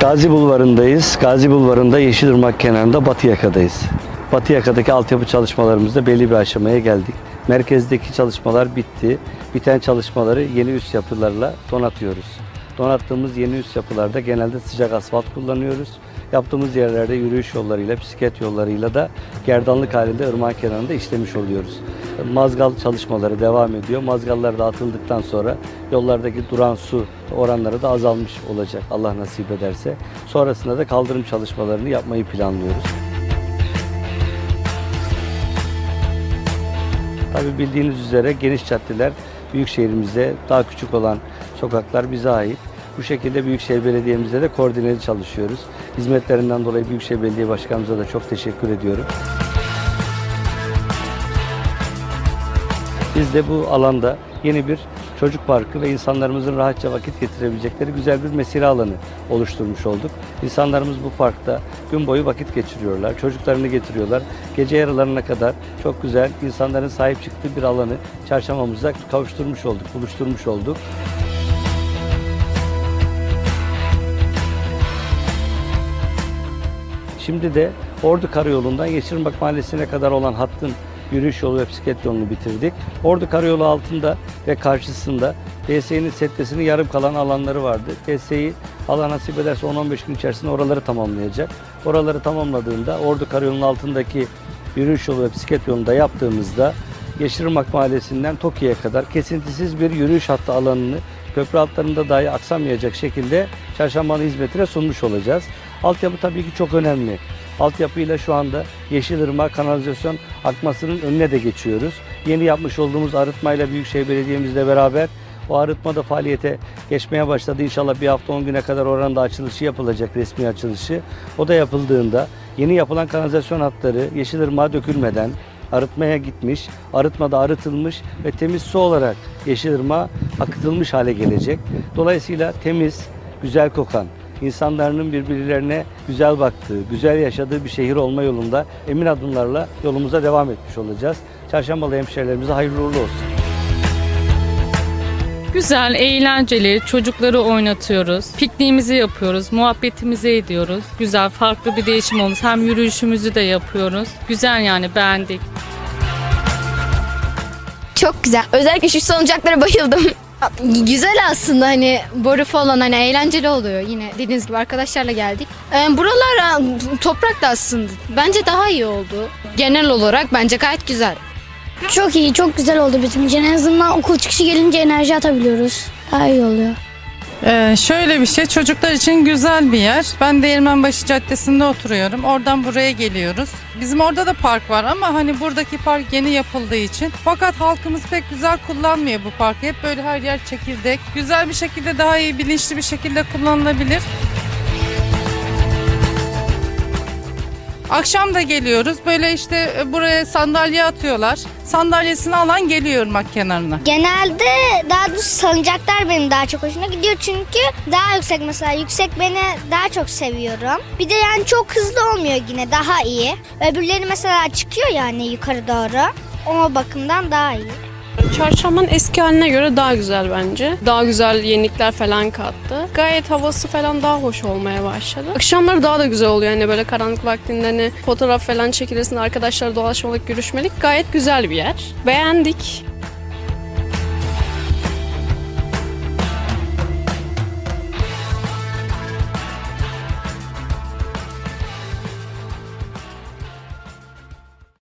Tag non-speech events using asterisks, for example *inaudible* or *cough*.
Gazi Bulvarı'ndayız. Gazi Bulvarı'nda Yeşilırmak kenarında Batı Yaka'dayız. Batı Yaka'daki altyapı çalışmalarımızda belli bir aşamaya geldik. Merkezdeki çalışmalar bitti. Biten çalışmaları yeni üst yapılarla donatıyoruz. Donattığımız yeni üst yapılarda genelde sıcak asfalt kullanıyoruz. Yaptığımız yerlerde yürüyüş yollarıyla, bisiklet yollarıyla da gerdanlık halinde ırmağın kenarında işlemiş oluyoruz. Mazgal çalışmaları devam ediyor. Mazgallar da atıldıktan sonra yollardaki duran su oranları da azalmış olacak Allah nasip ederse. Sonrasında da kaldırım çalışmalarını yapmayı planlıyoruz. Tabii bildiğiniz üzere geniş caddeler büyük şehrimizde daha küçük olan sokaklar bize ait. Bu şekilde Büyükşehir Belediye'mizde de koordineli çalışıyoruz. Hizmetlerinden dolayı Büyükşehir Belediye Başkanımıza da çok teşekkür ediyorum. Biz de bu alanda yeni bir çocuk parkı ve insanlarımızın rahatça vakit geçirebilecekleri güzel bir mesire alanı oluşturmuş olduk. İnsanlarımız bu parkta gün boyu vakit geçiriyorlar, çocuklarını getiriyorlar. Gece yarılarına kadar çok güzel insanların sahip çıktığı bir alanı çarşambamıza kavuşturmuş olduk, buluşturmuş olduk. Şimdi de Ordu Karayolu'ndan Yeşilırmak Mahallesi'ne kadar olan hattın yürüyüş yolu ve bisiklet yolunu bitirdik. Ordu Karayolu altında ve karşısında DSİ'nin settesinin yarım kalan alanları vardı. DSİ Allah nasip ederse 10-15 gün içerisinde oraları tamamlayacak. Oraları tamamladığında Ordu Karayolu'nun altındaki yürüyüş yolu ve bisiklet yolunu da yaptığımızda Yeşilırmak Mahallesi'nden Toki'ye kadar kesintisiz bir yürüyüş hattı alanını köprü altlarında dahi aksamayacak şekilde çarşambalı hizmetine sunmuş olacağız. Altyapı tabii ki çok önemli. Altyapıyla şu anda Yeşilırmak kanalizasyon akmasının önüne de geçiyoruz. Yeni yapmış olduğumuz arıtmayla Büyükşehir Belediye'mizle beraber o arıtma da faaliyete geçmeye başladı. İnşallah bir hafta 10 güne kadar oranın açılışı yapılacak, resmi açılışı. O da yapıldığında yeni yapılan kanalizasyon hatları Yeşilırmak'a dökülmeden arıtmaya gitmiş, arıtmada arıtılmış ve temiz su olarak Yeşilırmak'a akıtılmış hale gelecek. Dolayısıyla temiz, güzel kokan, insanların birbirlerine güzel baktığı, güzel yaşadığı bir şehir olma yolunda emin adımlarla yolumuza devam etmiş olacağız. Çarşambalı hemşehrilerimize hayırlı uğurlu olsun. Güzel, eğlenceli, çocukları oynatıyoruz. Pikniğimizi yapıyoruz, muhabbetimizi ediyoruz. Güzel, farklı bir değişim olmuş. Hem yürüyüşümüzü de yapıyoruz. Güzel yani beğendik. Çok güzel. Özellikle şu salıncaklara bayıldım. *laughs* Güzel aslında hani boru falan hani eğlenceli oluyor yine dediğiniz gibi arkadaşlarla geldik. Ee, buralar e, toprak da aslında bence daha iyi oldu. Genel olarak bence gayet güzel. Çok iyi, çok güzel oldu bizim için. En azından okul çıkışı gelince enerji atabiliyoruz. Daha iyi oluyor. Ee, şöyle bir şey çocuklar için güzel bir yer. Ben Değirmenbaşı Caddesi'nde oturuyorum. Oradan buraya geliyoruz. Bizim orada da park var ama hani buradaki park yeni yapıldığı için. Fakat halkımız pek güzel kullanmıyor bu parkı. Hep böyle her yer çekirdek. Güzel bir şekilde daha iyi bilinçli bir şekilde kullanılabilir. Akşam da geliyoruz. Böyle işte e, buraya sandalye atıyorlar. Sandalyesini alan geliyor mak kenarına. Genelde daha doğrusu salıncaklar benim daha çok hoşuma gidiyor çünkü daha yüksek mesela yüksek beni daha çok seviyorum. Bir de yani çok hızlı olmuyor yine daha iyi. Öbürleri mesela çıkıyor yani yukarı doğru. O bakımdan daha iyi. Çarşambanın eski haline göre daha güzel bence. Daha güzel yenilikler falan kattı. Gayet havası falan daha hoş olmaya başladı. Akşamları daha da güzel oluyor. Hani böyle karanlık vaktinde hani fotoğraf falan çekilirsin, arkadaşlar dolaşmalık, görüşmelik. Gayet güzel bir yer. Beğendik.